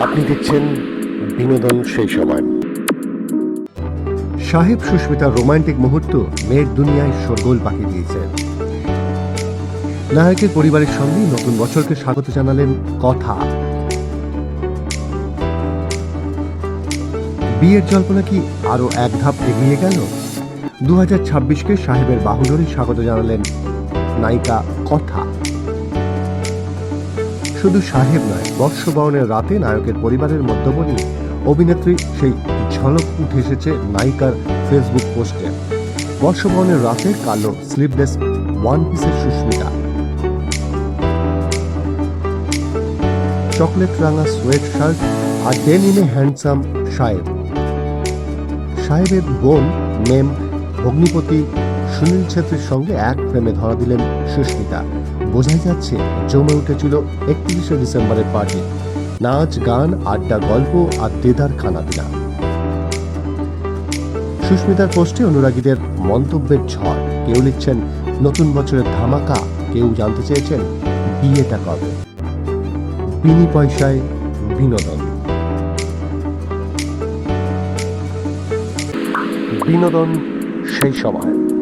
আপনি দেখছেন বিনোদন সেই সময়। সাহেব সুস্মিতার রোমান্টিক মুহূর্ত মেয়ের দুনিয়ায় শোরগোল পাকিয়ে দিয়েছে। নায়কের পরিবারের সঙ্গে নতুন বছরকে স্বাগত জানালেন কথা। বিয়ের জল্পনা কি আরও এক ধাপ এগিয়ে গেল? দু হাজার ছাব্বিশকে সাহেবের বাহুডোরে স্বাগত জানালেন নায়িকা কথা। শুধু সাহেব নয় বর্ষবরণের রাতে নায়কের পরিবারের মধ্যমণি অভিনেত্রী সেই ঝলক উঠে এসেছে নায়িকার ফেসবুক পোস্টে। বর্ষবরণের রাতে কালো স্লিভলেস ওয়ান পিসের সুস্মিতা। চকলেট রাঙা সোয়েট শার্ট আর ডেনিমে হ্যান্ডসাম সাহেব। সাহেবের বোন মেম ভগ্নিপতি সুনীল ছেত্রীর সঙ্গে এক ফ্রেমে ধরা দিলেন সুস্মিতা। বোঝাই যাচ্ছে, জমে উঠেছিল একত্রিশে ডিসেম্বরের পার্টি। নাচ, গান, আড্ডা, গল্প আর দেদার খানাপিনা সুস্মিতার পোস্টে অনুরাগীদের মন্তব্যের ঝড়। কেউ লিখছেন, নতুন বছরের ধামাকা। কেউ জানতে চেয়েছেন, বিয়েটা কবে? বিনি পয়সায় বিনোদন। বিনোদন সেই সময়।